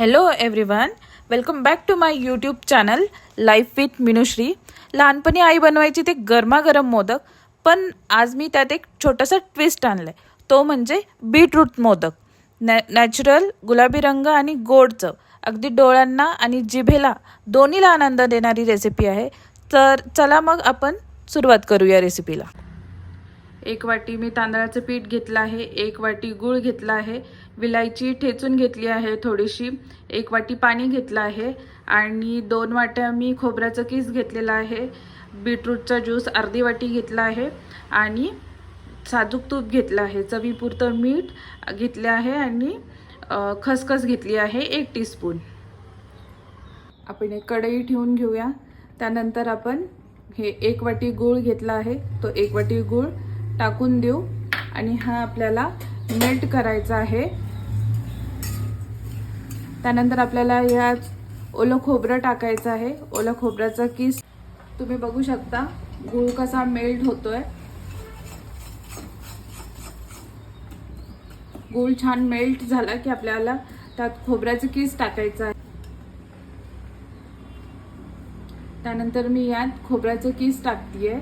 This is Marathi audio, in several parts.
Hello everyone welcome back to my YouTube channel life with Minushree लहानपणी आई बनवायची ते गरमागरम मोदक पण आज मी त्यात एक छोटासा ट्विस्ट आणलाय. तो म्हणजे बीटरूट मोदक. नॅ नॅचरल गुलाबी रंग आणि गोड चव. अगदी डोळ्यांना आणि जिभेला दोन्हीला आनंद देणारी रेसिपी आहे. तर चला मग आपण सुरुवात करूया रेसिपीला एक वाटी मी तांदळाचं पीठ घेतलं आहे एक वाटी गूळ घेतला आहे विलायची ठेचून घेतली आहे थोडीशी एक वाटी पाणी घेतलं आहे आणि दोन वाट्या मी खोबऱ्याचं किस घेतलेलं आहे बीटरूटचा ज्यूस अर्धी वाटी घेतला आहे आणि साजूक तूप घेतलं आहे चवीपुरतं मीठ घेतले आहे आणि खसखस घेतली आहे एक टीस्पून. आपण एक कढई ठेवून घेऊया त्यानंतर आपण हे एक वाटी गूळ घेतला आहे तो एक वाटी गूळ टाकून देऊ. आणि हा आपल्याला मेल्ट करायचा आहे. त्यानंतर आपल्याला यात ओलं खोबरं टाकायचं आहे. ओलं खोबऱ्याचा किस तुम्ही बघू शकता. गूळ कसा मेल्ट होतोय. गूळ छान मेल्ट झाला की आपल्याला त्यात खोबऱ्याचं किस टाकायचं आहे. त्यानंतर मी यात खोबऱ्याचं किस टाकतीये.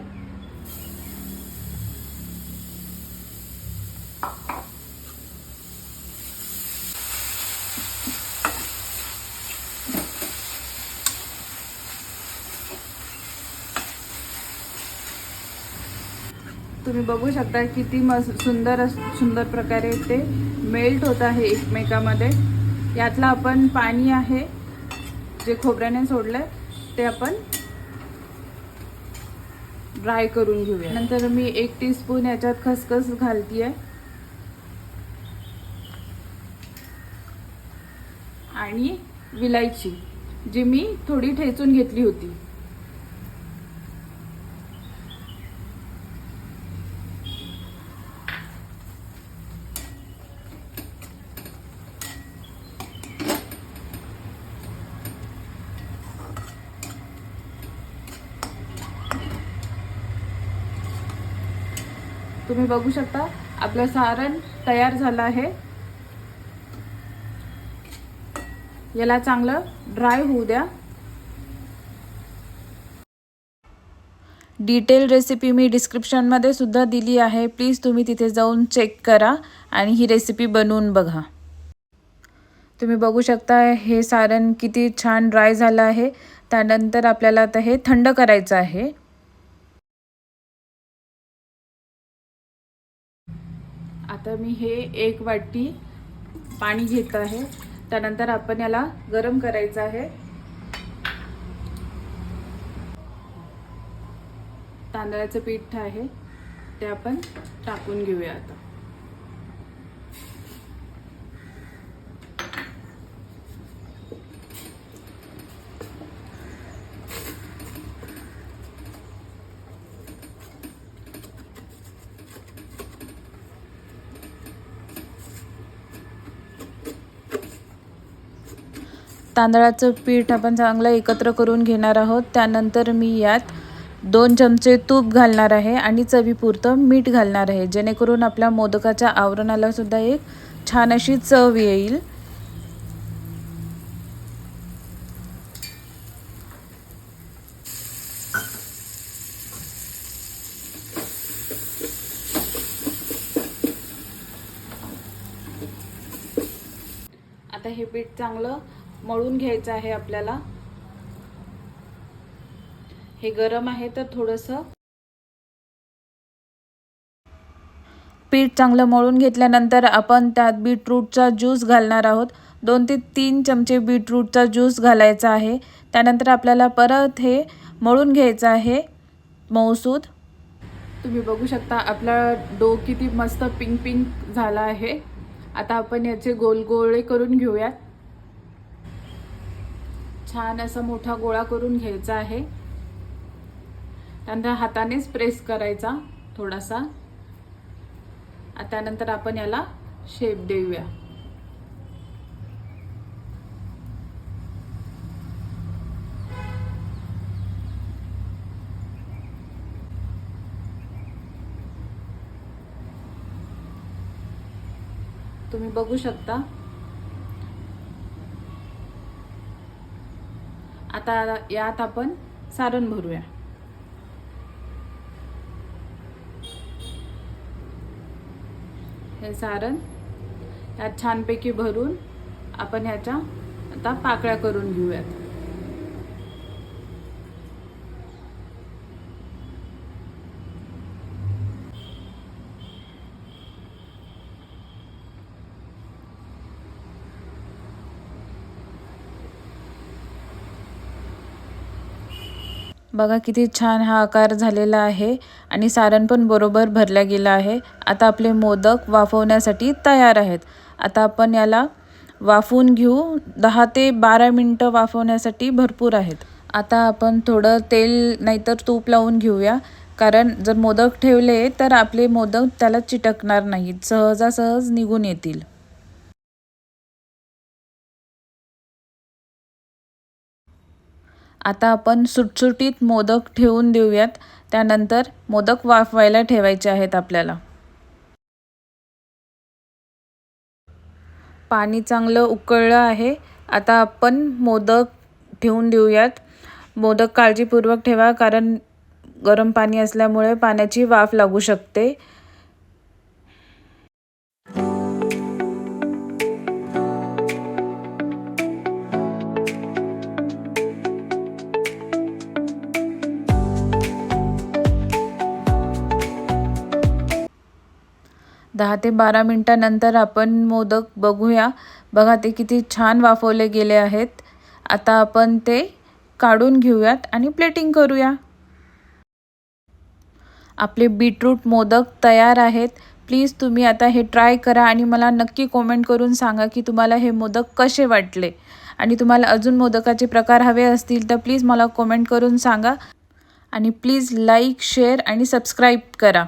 तुम्ही बघू शकता किती मस् सुंदर सुंदर प्रकारे ते मेल्ट होत आहे एकमेकामध्ये. यातलं आपण पाणी आहे जे खोबऱ्याने सोडलं ते आपण ड्राय करून घेऊया. नंतर मी एक टी स्पून याच्यात खसखस घालतीये. आणि विलायची जी मी थोडी ठेचून घेतली होती. तुम्ही बघू शकता आपलं सारण तयार झालं आहे. याला चांगलं ड्राय होऊ द्या. डिटेल रेसिपी मी डिस्क्रिप्शनमध्ये सुद्धा दिली आहे. प्लीज तुम्ही तिथे जाऊन चेक करा आणि ही रेसिपी बनवून बघा. तुम्ही बघू शकता हे सारण किती छान ड्राय झालं आहे. त्यानंतर आपल्याला आता हे थंड करायचं आहे. आता मी हे एक वाटी पाणी घेत आहे. त्यानंतर आपण याला गरम करायचं आहे. तांदळाचं पीठ आहे ते आपण टाकून घेऊया आता. तांदळाचं पीठ आपण चांगलं एकत्र करून घेणार आहोत. त्यानंतर मी यात दोन चमचे तूप घालणार आहे आणि चवीपुरतं मीठ घालणार आहे. जेणेकरून आपल्या मोदकाच्या आवरणाला सुद्धा एक छान अशी चव येईल. आता हे पीठ चांगलं मळून घ्यायचं आहे आपल्याला. हे गरम आहे तर थोडंसं पीठ चांगलं मळून घेतल्यानंतर आपण त्यात बीटरूटचा ज्यूस घालणार आहोत. दोन ते तीन चमचे बीटरूटचा ज्यूस घालायचा आहे. त्यानंतर आपल्याला परत हे मळून घ्यायचं आहे. मऊसूद. तुम्ही बघू शकता आपला डो किती मस्त पिंक पिंक झाला आहे. आता आपण याचे गोल गोळे करून घेऊयात. छान असा मोठा गोळा करून घ्यायचा आहे. त्यानंतर हातानेच प्रेस करायचा थोडासा. त्यानंतर आपण याला शेप देऊया. तुम्ही बघू शकता आता यात आपण सारण भरूया. हे सारण यात छानपैकी भरून आपण ह्याच्या आता पाकळ्या करून घेऊयात. बघा किती छान हा आकार झालेला आहे आणि सारण पण बरोबर भरल्या गेलं आहे. आता आपले मोदक वाफवण्यासाठी तयार आहेत. आता आपण याला वाफवून घेऊ. दहा ते बारा मिनटं वाफवण्यासाठी भरपूर आहेत. आता आपण थोडं तेल नाहीतर तूप लावून घेऊया. कारण जर मोदक ठेवले तर आपले मोदक त्याला चिटकणार नाहीत. सहजासहज निघून येतील. आता आपण सुटसुटीत मोदक ठेवून देऊयात. त्यानंतर मोदक वाफवायला ठेवायचे आहेत आपल्याला. पाणी चांगलं उकळलं आहे. आता आपण मोदक ठेवून देऊयात. मोदक काळजीपूर्वक ठेवा कारण गरम पाणी असल्यामुळे पाण्याची वाफ लागू शकते. दहा ते बारा मिनटानंतर आपण मोदक बघूया. बघा ते किती छान वाफवले गेले आहेत. आता आपण ते काढून घेऊयात आणि प्लेटिंग करूया. आपले बीटरूट मोदक तयार आहेत. प्लीज तुम्ही आता हे ट्राय करा आणि मला नक्की कॉमेंट करून सांगा की तुम्हाला हे मोदक कसे वाटले. आणि तुम्हाला अजून मोदकाचे प्रकार हवे असतील तर प्लीज मला कॉमेंट करून सांगा. आणि प्लीज लाईक शेअर आणि सबस्क्राईब करा.